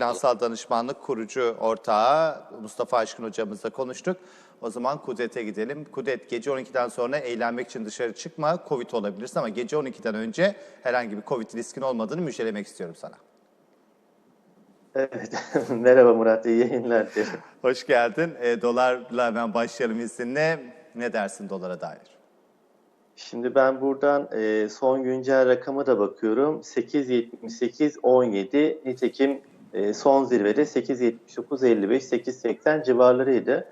Finansal Danışmanlık kurucu ortağı Mustafa Aşkın hocamızla konuştuk. O zaman Kudret'e gidelim. Kudret gece 12'den sonra eğlenmek için dışarı çıkma. Covid olabilirsin ama gece 12'den önce herhangi bir Covid riskin olmadığını müjdelemek istiyorum sana. Evet. Merhaba Murat, iyi yayınlar dilerim. Hoş geldin. E, dolarla hemen başlayalım izninle. Ne dersin dolara dair? Şimdi ben buradan e, son güncel rakamı da bakıyorum. 8.78.17 nitekim e, son zirvede 8.79.55 8.80 civarlarıydı.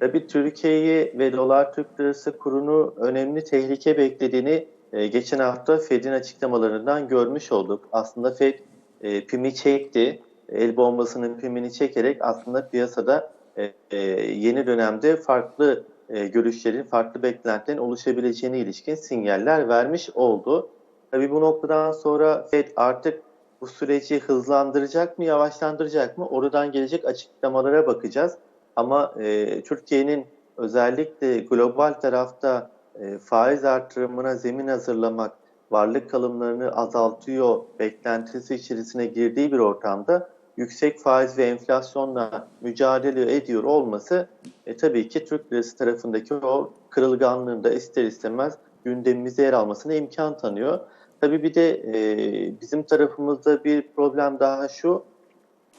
Tabii Türkiye'yi ve dolar Türk lirası kurunu önemli tehlike beklediğini e, geçen hafta Fed'in açıklamalarından görmüş olduk. Aslında Fed e, pimi çekti. El bombasının pimini çekerek aslında piyasada e, e, yeni dönemde farklı e, görüşlerin, farklı beklentilerin oluşabileceğine ilişkin sinyaller vermiş oldu. Tabii bu noktadan sonra Fed artık bu süreci hızlandıracak mı, yavaşlandıracak mı? Oradan gelecek açıklamalara bakacağız. Ama e, Türkiye'nin özellikle global tarafta e, faiz artırımına zemin hazırlamak, varlık kalımlarını azaltıyor beklentisi içerisine girdiği bir ortamda yüksek faiz ve enflasyonla mücadele ediyor olması e, tabii ki Türk lirası tarafındaki o kırılganlığın da ister istemez gündemimize yer almasına imkan tanıyor. Tabii bir de e, bizim tarafımızda bir problem daha şu,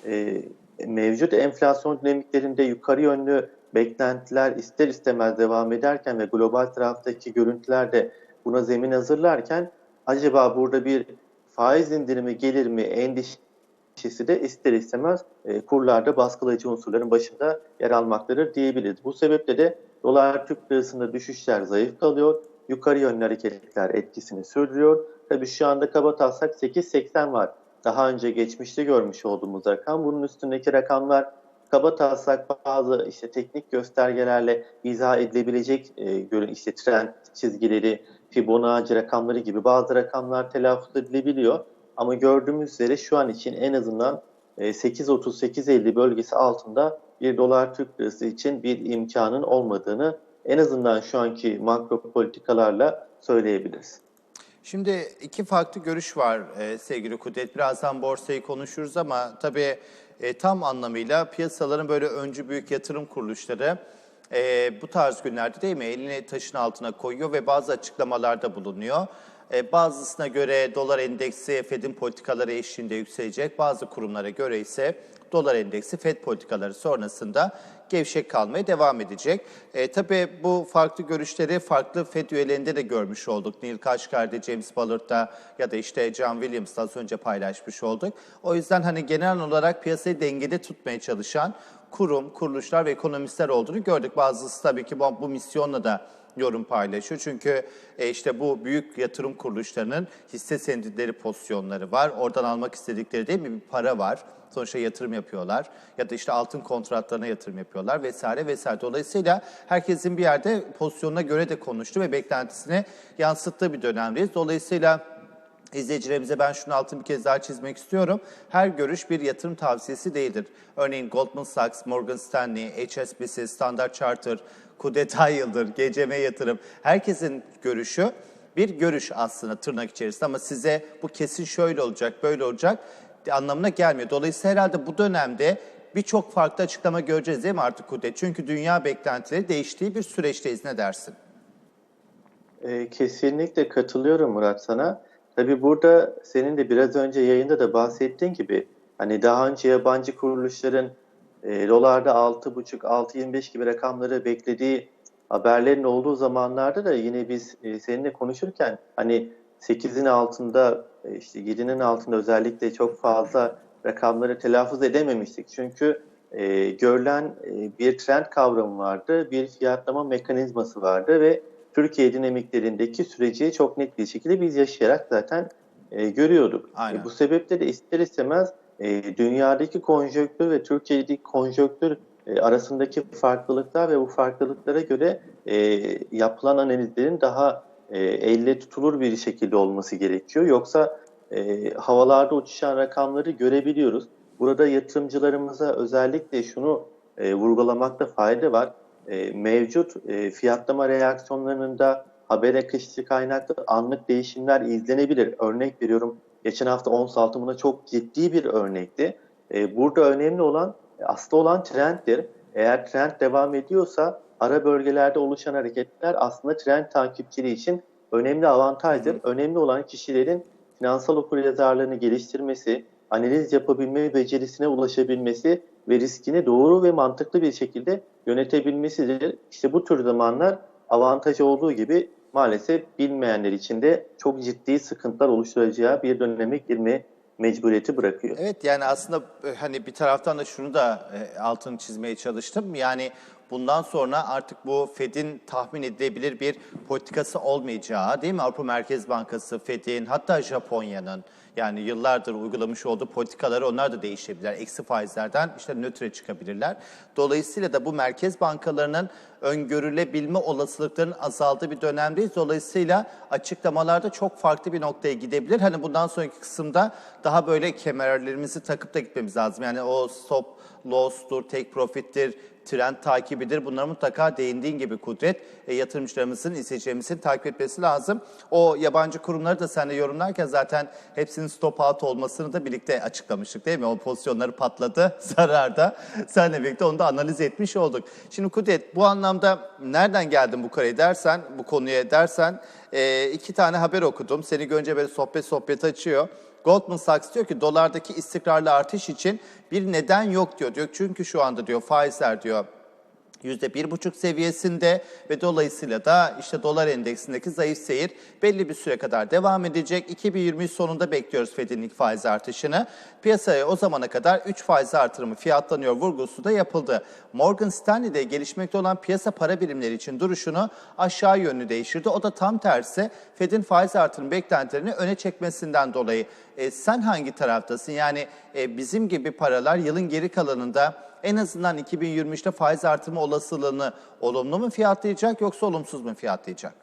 e, mevcut enflasyon dinamiklerinde yukarı yönlü beklentiler ister istemez devam ederken ve global taraftaki görüntüler de buna zemin hazırlarken acaba burada bir faiz indirimi gelir mi endişesi de ister istemez e, kurlarda baskılayıcı unsurların başında yer almaktadır diyebiliriz. Bu sebeple de dolar Türk lirasında düşüşler zayıf kalıyor. Yukarı yönlü hareketler etkisini sürdürüyor. Tabii şu anda kaba taslak 8.80 var daha önce geçmişte görmüş olduğumuz rakam. Bunun üstündeki rakamlar kaba taslak bazı işte teknik göstergelerle izah edilebilecek e, işte trend çizgileri, Fibonacci rakamları gibi bazı rakamlar telaffuz edilebiliyor. Ama gördüğümüz üzere şu an için en azından e, 8.30-8.50 bölgesi altında bir dolar Türk lirası için bir imkanın olmadığını en azından şu anki makro politikalarla söyleyebiliriz. Şimdi iki farklı görüş var e, sevgili Kudret. Birazdan borsayı konuşuruz ama tabii e, tam anlamıyla piyasaların böyle öncü büyük yatırım kuruluşları e, bu tarz günlerde değil mi elini taşın altına koyuyor ve bazı açıklamalarda bulunuyor. E, bazısına göre dolar endeksi Fed'in politikaları eşliğinde yükselecek. Bazı kurumlara göre ise dolar endeksi Fed politikaları sonrasında gevşek kalmaya devam edecek. E, tabii bu farklı görüşleri farklı FED üyelerinde de görmüş olduk. Neil Kaşkar'da, James Ballard'da ya da işte John Williams'da az önce paylaşmış olduk. O yüzden hani genel olarak piyasayı dengede tutmaya çalışan kurum, kuruluşlar ve ekonomistler olduğunu gördük. Bazısı tabii ki bu, bu misyonla da yorum paylaşıyor. Çünkü e, işte bu büyük yatırım kuruluşlarının hisse senetleri pozisyonları var. Oradan almak istedikleri değil mi bir para var. Sonuçta yatırım yapıyorlar ya da işte altın kontratlarına yatırım yapıyorlar vesaire vesaire. Dolayısıyla herkesin bir yerde pozisyonuna göre de konuştu ve beklentisini yansıttığı bir dönemdeyiz. Dolayısıyla İzleyicilerimize ben şunu altını bir kez daha çizmek istiyorum. Her görüş bir yatırım tavsiyesi değildir. Örneğin Goldman Sachs, Morgan Stanley, HSBC, Standard Charter, Kudeta Yıldır, GCM Yatırım herkesin görüşü bir görüş aslında tırnak içerisinde ama size bu kesin şöyle olacak, böyle olacak anlamına gelmiyor. Dolayısıyla herhalde bu dönemde birçok farklı açıklama göreceğiz değil mi artık Kudet? Çünkü dünya beklentileri değiştiği bir süreçteyiz. Ne dersin? E, kesinlikle katılıyorum Murat sana. Tabii burada senin de biraz önce yayında da bahsettiğin gibi hani daha önce yabancı kuruluşların e, dolarda 6.5-6.25 gibi rakamları beklediği haberlerin olduğu zamanlarda da yine biz e, seninle konuşurken hani 8'in altında e, işte 7'nin altında özellikle çok fazla rakamları telaffuz edememiştik. Çünkü e, görülen e, bir trend kavramı vardı, bir fiyatlama mekanizması vardı ve Türkiye dinamiklerindeki süreci çok net bir şekilde biz yaşayarak zaten e, görüyorduk. E, bu sebeple de ister istemez e, dünyadaki konjonktür ve Türkiye'deki konjonktür e, arasındaki farklılıklar ve bu farklılıklara göre e, yapılan analizlerin daha e, elle tutulur bir şekilde olması gerekiyor. Yoksa havalarda uçuşan rakamları görebiliyoruz. Burada yatırımcılarımıza özellikle şunu vurgulamakta fayda var. Mevcut fiyatlama reaksiyonlarında haber akışı kaynaklı anlık değişimler izlenebilir. Örnek veriyorum geçen hafta ons altımına çok ciddi bir örnekti. E, burada önemli olan aslında olan trenddir. Eğer trend devam ediyorsa ara bölgelerde oluşan hareketler aslında trend takipçiliği için önemli avantajdır. Önemli olan kişilerin finansal okuryazarlığını geliştirmesi, analiz yapabilme becerisine ulaşabilmesi ve riskini doğru ve mantıklı bir şekilde yönetebilmesidir. İşte bu tür zamanlar avantajı olduğu gibi maalesef bilmeyenler için de çok ciddi sıkıntılar oluşturacağı bir döneme girme mecburiyeti bırakıyor. Evet yani aslında e, hani bir taraftan da şunu da e, altını çizmeye çalıştım. Yani bundan sonra artık bu Fed'in tahmin edilebilir bir politikası olmayacağı değil mi? Avrupa Merkez Bankası, Fed'in hatta Japonya'nın yani yıllardır uygulamış olduğu politikaları onlar da değişebilirler. Eksi faizlerden işte nötre çıkabilirler. Dolayısıyla da bu merkez bankalarının öngörülebilme olasılıklarının azaldığı bir dönemdeyiz. Dolayısıyla açıklamalarda çok farklı bir noktaya gidebilir. Hani bundan sonraki kısımda daha böyle kemerlerimizi takıp da gitmemiz lazım. Yani o stop loss'tur, take profit'tir, trend takibidir. Bunlara mutlaka değindiğin gibi Kudret e, yatırımcılarımızın, izleyicilerimizin takip etmesi lazım. O yabancı kurumları da seninle yorumlarken zaten hepsinin stop out olmasını da birlikte açıklamıştık değil mi? O pozisyonları patladı zararda. Seninle birlikte onu da analiz etmiş olduk. Şimdi Kudret bu anlamda nereden geldin bu kareye dersen, bu konuya dersen e, iki tane haber okudum. Seni görünce böyle sohbet sohbet açıyor. Goldman Sachs diyor ki dolardaki istikrarlı artış için bir neden yok diyor. diyor. Çünkü şu anda diyor faizler diyor %1,5 seviyesinde ve dolayısıyla da işte dolar endeksindeki zayıf seyir belli bir süre kadar devam edecek. 2023 sonunda bekliyoruz Fed'in ilk faiz artışını. Piyasaya o zamana kadar 3 faiz artırımı fiyatlanıyor vurgusu da yapıldı. Morgan Stanley'de gelişmekte olan piyasa para birimleri için duruşunu aşağı yönlü değiştirdi. O da tam tersi Fed'in faiz artırım beklentilerini öne çekmesinden dolayı. E, sen hangi taraftasın? Yani e, bizim gibi paralar yılın geri kalanında en azından 2023'te faiz artırma olasılığını olumlu mu fiyatlayacak yoksa olumsuz mu fiyatlayacak?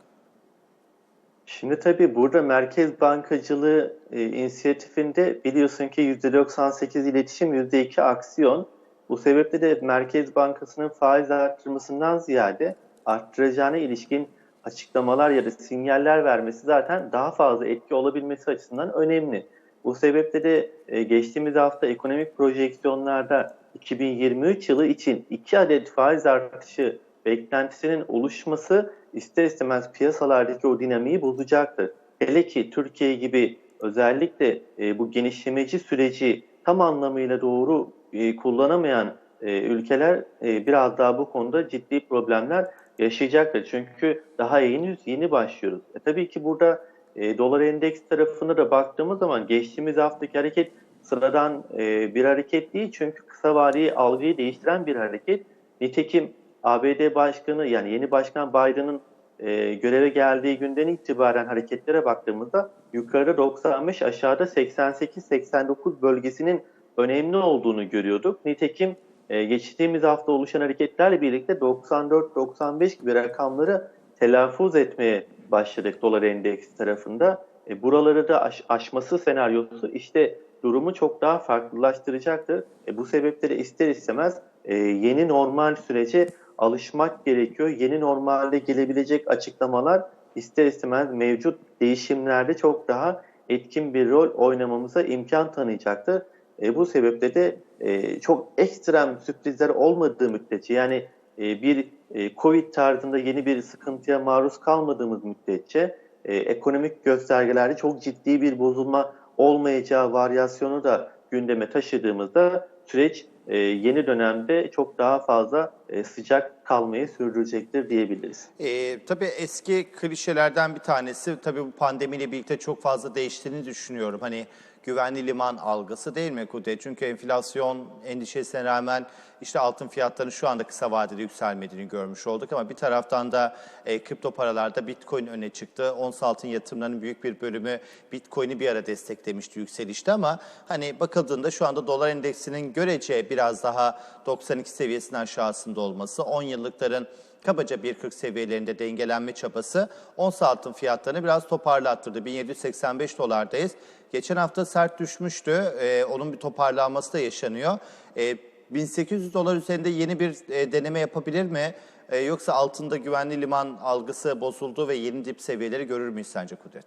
Şimdi tabii burada merkez bankacılığı e, inisiyatifinde biliyorsun ki %98 iletişim, %2 aksiyon. Bu sebeple de Merkez Bankası'nın faiz arttırmasından ziyade arttıracağına ilişkin açıklamalar ya da sinyaller vermesi zaten daha fazla etki olabilmesi açısından önemli. Bu sebeple de e, geçtiğimiz hafta ekonomik projeksiyonlarda 2023 yılı için 2 adet faiz artışı beklentisinin oluşması ister istemez piyasalardaki o dinamiği bozacaktır. Hele ki Türkiye gibi özellikle e, bu genişlemeci süreci tam anlamıyla doğru e, kullanamayan e, ülkeler biraz daha bu konuda ciddi problemler yaşayacaktır. Çünkü daha henüz yeni başlıyoruz. E, tabii ki burada e, dolar endeks tarafına da baktığımız zaman geçtiğimiz haftaki hareket sıradan e, bir hareket değil. Çünkü kısa vadeli algıyı değiştiren bir hareket. Nitekim ABD Başkanı yani yeni Başkan Biden'ın e, göreve geldiği günden itibaren hareketlere baktığımızda yukarıda 95 aşağıda 88-89 bölgesinin önemli olduğunu görüyorduk. Nitekim e, geçtiğimiz hafta oluşan hareketlerle birlikte 94-95 gibi rakamları telaffuz etmeye başladık dolar endeksi tarafında. E, buraları da aş, aşması senaryosu işte durumu çok daha farklılaştıracaktır. E, bu sebeple de ister istemez e, yeni normal sürece alışmak gerekiyor. Yeni normalde gelebilecek açıklamalar ister istemez mevcut değişimlerde çok daha etkin bir rol oynamamıza imkan tanıyacaktır. E, bu sebeple de e, çok ekstrem sürprizler olmadığı müddetçe yani e, bir e, Covid tarzında yeni bir sıkıntıya maruz kalmadığımız müddetçe e, ekonomik göstergelerde çok ciddi bir bozulma olmayacağı varyasyonu da gündeme taşıdığımızda süreç yeni dönemde çok daha fazla sıcak kalmayı sürdürecektir diyebiliriz. E, tabii eski klişelerden bir tanesi tabii bu pandemiyle birlikte çok fazla değiştiğini düşünüyorum. Hani güvenli liman algısı değil mi Kudret? Çünkü enflasyon endişesine rağmen işte altın fiyatlarının şu anda kısa vadede yükselmediğini görmüş olduk ama bir taraftan da e, kripto paralarda Bitcoin öne çıktı. Ons altın yatırımlarının büyük bir bölümü Bitcoin'i bir ara desteklemişti yükselişte ama hani bakıldığında şu anda dolar endeksinin görece biraz daha 92 seviyesinden aşağısında olması, 10 yıllıkların kabaca 1.40 seviyelerinde dengelenme çabası ons altın fiyatlarını biraz toparlattırdı. 1785 dolardayız. Geçen hafta sert düşmüştü. Ee, onun bir toparlanması da yaşanıyor. Ee, 1800 dolar üzerinde yeni bir e, deneme yapabilir mi? Ee, yoksa altında güvenli liman algısı bozuldu ve yeni dip seviyeleri görür müyüz sence Kudret?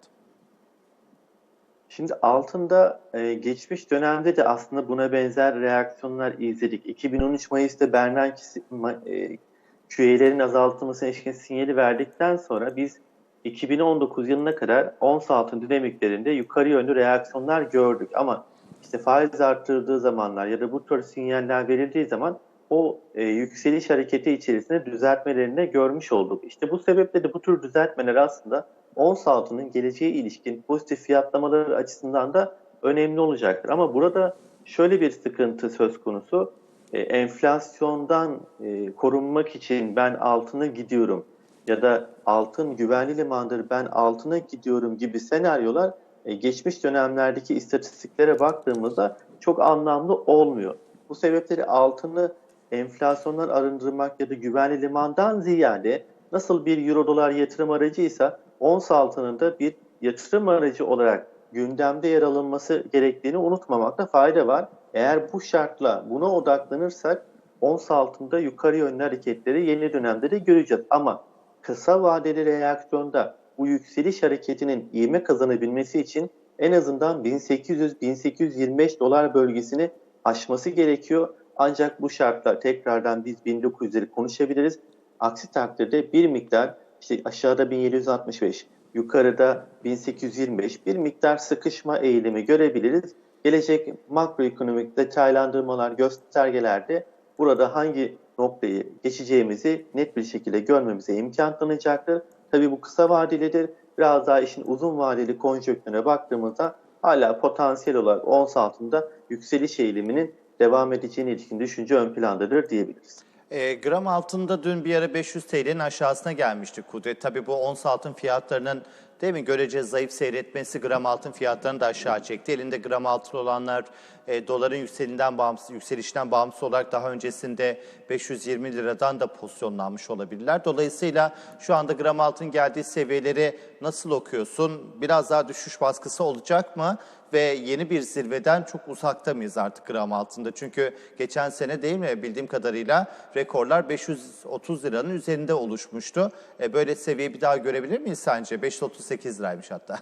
Şimdi altında e, geçmiş dönemde de aslında buna benzer reaksiyonlar izledik. 2013 Mayıs'ta Bernanke ma- e, azaltılmasına ilişkin sinyali verdikten sonra biz 2019 yılına kadar ons altın dinamiklerinde yukarı yönlü reaksiyonlar gördük. Ama işte faiz arttırdığı zamanlar ya da bu tür sinyaller verildiği zaman o e, yükseliş hareketi içerisinde düzeltmelerini görmüş olduk. İşte bu sebeple de bu tür düzeltmeler aslında ons altının geleceğe ilişkin pozitif fiyatlamaları açısından da önemli olacaktır. Ama burada şöyle bir sıkıntı söz konusu. E, enflasyondan e, korunmak için ben altına gidiyorum ya da altın güvenli limandır ben altına gidiyorum gibi senaryolar e, geçmiş dönemlerdeki istatistiklere baktığımızda çok anlamlı olmuyor. Bu sebepleri altını enflasyondan arındırmak ya da güvenli limandan ziyade nasıl bir euro dolar yatırım aracıysa ons altının da bir yatırım aracı olarak gündemde yer alınması gerektiğini unutmamakta fayda var. Eğer bu şartla buna odaklanırsak ons altında yukarı yönlü hareketleri yeni dönemde de göreceğiz. Ama kısa vadeli reaksiyonda bu yükseliş hareketinin ivme kazanabilmesi için en azından 1800-1825 dolar bölgesini aşması gerekiyor. Ancak bu şartlar tekrardan biz 1900'leri konuşabiliriz. Aksi takdirde bir miktar işte aşağıda 1765, yukarıda 1825 bir miktar sıkışma eğilimi görebiliriz. Gelecek makroekonomik detaylandırmalar, göstergelerde burada hangi noktayı geçeceğimizi net bir şekilde görmemize imkan tanıyacaktır. Tabii bu kısa vadelidir. Biraz daha işin uzun vadeli konjonktürüne baktığımızda hala potansiyel olarak ons altında yükseliş eğiliminin devam edeceğine ilişkin düşünce ön plandadır diyebiliriz. E, gram altında dün bir ara 500 TL'nin aşağısına gelmişti Kudret. Tabii bu ons altın fiyatlarının değil mi görece zayıf seyretmesi gram altın fiyatlarını da aşağı çekti. Elinde gram altın olanlar e, doların yükselinden bağımsız, yükselişten bağımsız olarak daha öncesinde 520 liradan da pozisyonlanmış olabilirler. Dolayısıyla şu anda gram altın geldiği seviyeleri nasıl okuyorsun? Biraz daha düşüş baskısı olacak mı? Ve yeni bir zirveden çok uzakta mıyız artık gram altında? Çünkü geçen sene değil mi bildiğim kadarıyla rekorlar 530 liranın üzerinde oluşmuştu. E, böyle seviye bir daha görebilir miyiz sence? 538 liraymış hatta.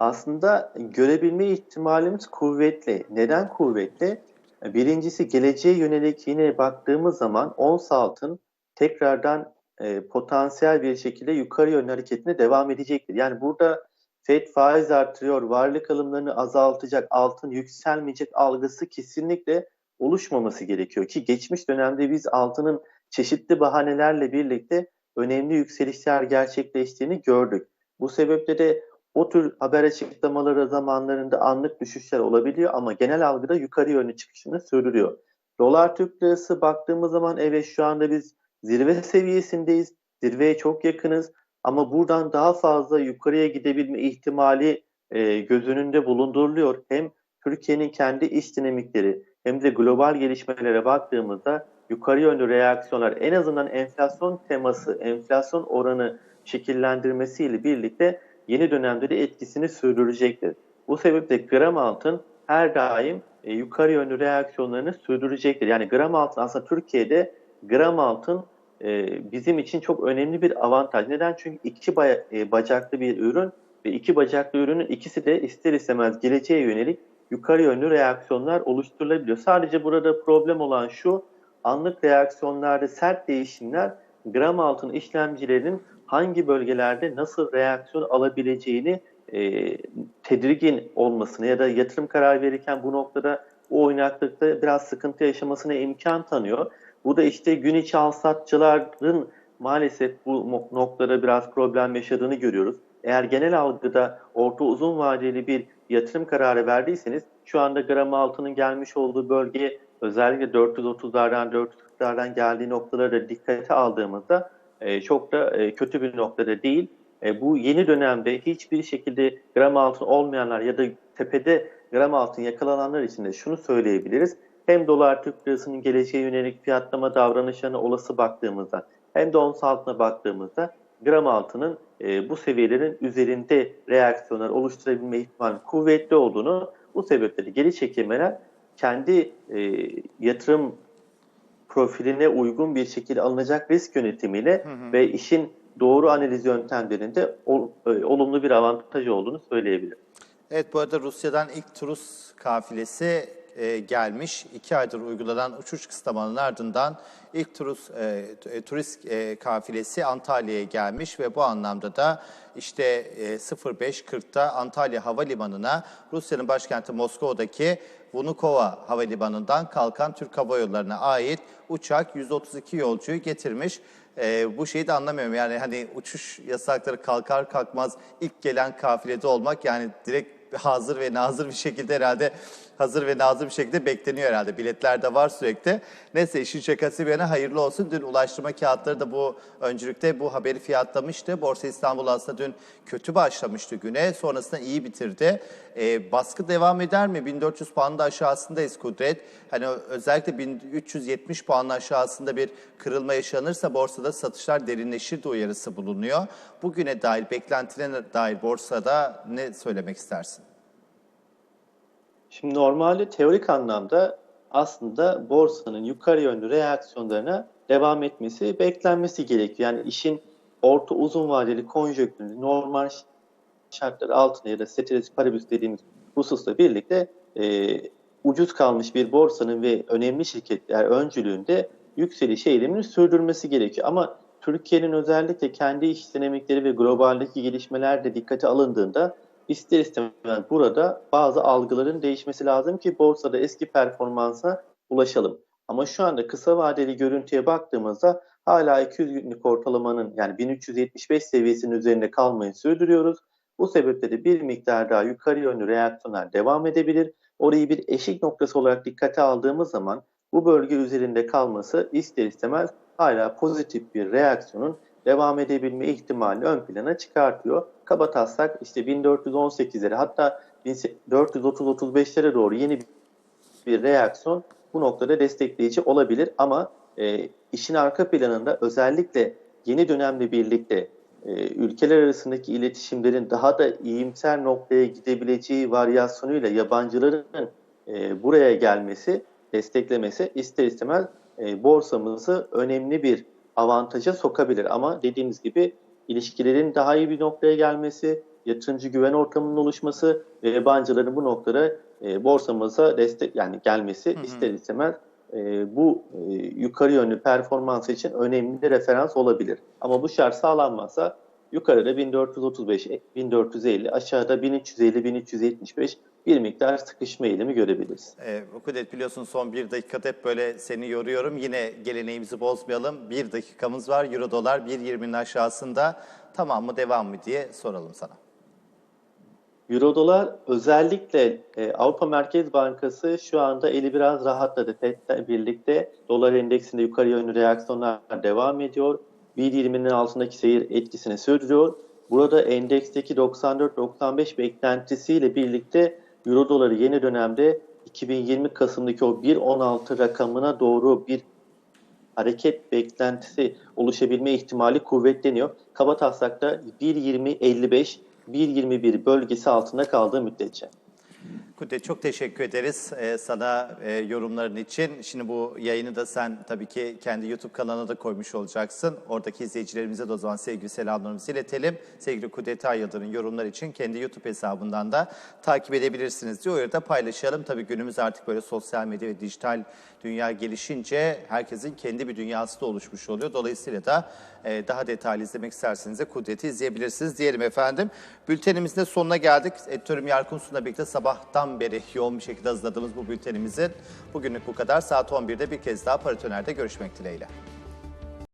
Aslında görebilme ihtimalimiz kuvvetli. Neden kuvvetli? Birincisi geleceğe yönelik yine baktığımız zaman ons altın tekrardan e, potansiyel bir şekilde yukarı yönlü hareketine devam edecektir. Yani burada FED faiz artırıyor, varlık alımlarını azaltacak, altın yükselmeyecek algısı kesinlikle oluşmaması gerekiyor ki geçmiş dönemde biz altının çeşitli bahanelerle birlikte önemli yükselişler gerçekleştiğini gördük. Bu sebeple de o tür haber açıklamaları zamanlarında anlık düşüşler olabiliyor ama genel algıda yukarı yönlü çıkışını sürdürüyor. Dolar Türk Lirası baktığımız zaman evet şu anda biz zirve seviyesindeyiz. Zirveye çok yakınız ama buradan daha fazla yukarıya gidebilme ihtimali e, göz önünde bulunduruluyor. Hem Türkiye'nin kendi iş dinamikleri hem de global gelişmelere baktığımızda yukarı yönlü reaksiyonlar en azından enflasyon teması, enflasyon oranı şekillendirmesiyle birlikte yeni dönemde de etkisini sürdürecektir. Bu sebeple gram altın her daim e, yukarı yönlü reaksiyonlarını sürdürecektir. Yani gram altın aslında Türkiye'de gram altın e, bizim için çok önemli bir avantaj. Neden? Çünkü iki baya, e, bacaklı bir ürün ve iki bacaklı ürünün ikisi de ister istemez geleceğe yönelik yukarı yönlü reaksiyonlar oluşturulabiliyor. Sadece burada problem olan şu, anlık reaksiyonlarda sert değişimler gram altın işlemcilerinin hangi bölgelerde nasıl reaksiyon alabileceğini e, tedirgin olmasını ya da yatırım kararı verirken bu noktada o oynaklıkta biraz sıkıntı yaşamasına imkan tanıyor. Bu da işte gün içi alsatçıların maalesef bu noktada biraz problem yaşadığını görüyoruz. Eğer genel algıda orta uzun vadeli bir yatırım kararı verdiyseniz şu anda gram altının gelmiş olduğu bölge özellikle 430'lardan 440'lardan geldiği noktaları da dikkate aldığımızda e, çok da e, kötü bir noktada değil. E, bu yeni dönemde hiçbir şekilde gram altın olmayanlar ya da tepede gram altın yakalananlar için de şunu söyleyebiliriz. Hem dolar Türk lirasının geleceğe yönelik fiyatlama davranışlarına olası baktığımızda hem de ons altına baktığımızda gram altının e, bu seviyelerin üzerinde reaksiyonlar oluşturabilme ihtimali kuvvetli olduğunu bu sebeple de geri çekilmeler kendi e, yatırım profiline uygun bir şekilde alınacak risk yönetimiyle hı hı. ve işin doğru analiz yöntemlerinde ol- e, olumlu bir avantaj olduğunu söyleyebilirim. Evet bu arada Rusya'dan ilk turist kafilesi e, gelmiş. İki aydır uygulanan uçuş kısıtlamalarının ardından ilk turist, e, t- turist e, kafilesi Antalya'ya gelmiş ve bu anlamda da işte e, 05.40'da Antalya Havalimanı'na Rusya'nın başkenti Moskova'daki Vnukovo Havalimanı'ndan kalkan Türk Hava Yolları'na ait uçak 132 yolcuyu getirmiş. Ee, bu şeyi de anlamıyorum yani hani uçuş yasakları kalkar kalkmaz ilk gelen kafilede olmak yani direkt hazır ve nazır bir şekilde herhalde hazır ve nazır bir şekilde bekleniyor herhalde. Biletler de var sürekli. Neyse işin şakası bir yana hayırlı olsun. Dün ulaştırma kağıtları da bu öncülükte bu haberi fiyatlamıştı. Borsa İstanbul aslında dün kötü başlamıştı güne. Sonrasında iyi bitirdi. Ee, baskı devam eder mi? 1400 puanın da aşağısındayız Kudret. Hani özellikle 1370 puanın aşağısında bir kırılma yaşanırsa borsada satışlar derinleşir de uyarısı bulunuyor. Bugüne dair, beklentilerine dair borsada ne söylemek istersin? Şimdi normalde teorik anlamda aslında borsanın yukarı yönlü reaksiyonlarına devam etmesi beklenmesi gerekiyor. Yani işin orta uzun vadeli konjonktürünü normal şartlar altında ya da ceteris paribus dediğimiz hususla birlikte e, ucuz kalmış bir borsanın ve önemli şirketler öncülüğünde yükseliş eğilimini sürdürmesi gerekiyor. Ama Türkiye'nin özellikle kendi iş dinamikleri ve globaldeki gelişmeler de dikkate alındığında ister istemez burada bazı algıların değişmesi lazım ki borsada eski performansa ulaşalım. Ama şu anda kısa vadeli görüntüye baktığımızda hala 200 günlük ortalamanın yani 1375 seviyesinin üzerinde kalmayı sürdürüyoruz. Bu sebeple de bir miktar daha yukarı yönlü reaksiyonlar devam edebilir. Orayı bir eşik noktası olarak dikkate aldığımız zaman bu bölge üzerinde kalması ister istemez hala pozitif bir reaksiyonun devam edebilme ihtimalini ön plana çıkartıyor. Kaba taslak işte 1418'lere hatta 1430-35'lere doğru yeni bir reaksiyon bu noktada destekleyici olabilir ama e, işin arka planında özellikle yeni dönemle birlikte e, ülkeler arasındaki iletişimlerin daha da iyimser noktaya gidebileceği varyasyonuyla yabancıların e, buraya gelmesi, desteklemesi ister istemez e, borsamızı önemli bir avantaja sokabilir. Ama dediğimiz gibi ilişkilerin daha iyi bir noktaya gelmesi, yatırımcı güven ortamının oluşması ve yabancıların bu noktada e, borsamıza destek yani gelmesi hı. ister istemez e, bu e, yukarı yönlü performans için önemli bir referans olabilir. Ama bu şart sağlanmazsa yukarıda 1435, 1450, aşağıda 1350, 1375 bir miktar sıkışma eğilimi görebiliriz. Ee, Kudet biliyorsun son bir dakikada hep böyle seni yoruyorum. Yine geleneğimizi bozmayalım. Bir dakikamız var. Euro dolar 1.20'nin aşağısında. Tamam mı devam mı diye soralım sana. Euro dolar özellikle e, Avrupa Merkez Bankası şu anda eli biraz rahatladı. FED'le birlikte dolar endeksinde yukarı yönlü reaksiyonlar devam ediyor. 1.20'nin altındaki seyir etkisini sürdürüyor. Burada endeksteki 94-95 beklentisiyle birlikte Euro doları yeni dönemde 2020 Kasım'daki o 1.16 rakamına doğru bir hareket beklentisi oluşabilme ihtimali kuvvetleniyor. Kaba taslakta 1.20-55 1.21 bölgesi altında kaldığı müddetçe. Kudet çok teşekkür ederiz ee, sana e, yorumların için. Şimdi bu yayını da sen tabii ki kendi YouTube kanalına da koymuş olacaksın. Oradaki izleyicilerimize de o zaman sevgi selamlarımızı iletelim. Sevgili Kudret Ayyıldır'ın yorumlar için kendi YouTube hesabından da takip edebilirsiniz diyor. Orada paylaşalım. Tabii günümüz artık böyle sosyal medya ve dijital dünya gelişince herkesin kendi bir dünyası da oluşmuş oluyor. Dolayısıyla da e, daha detaylı izlemek isterseniz de Kudret'i izleyebilirsiniz diyelim efendim. Bültenimizin de sonuna geldik. Editörüm Yarkun Sun'la birlikte sabahtan beri yoğun bir şekilde hazırladığımız bu bültenimizin bugünlük bu kadar. Saat 11'de bir kez daha Paratoner'de görüşmek dileğiyle.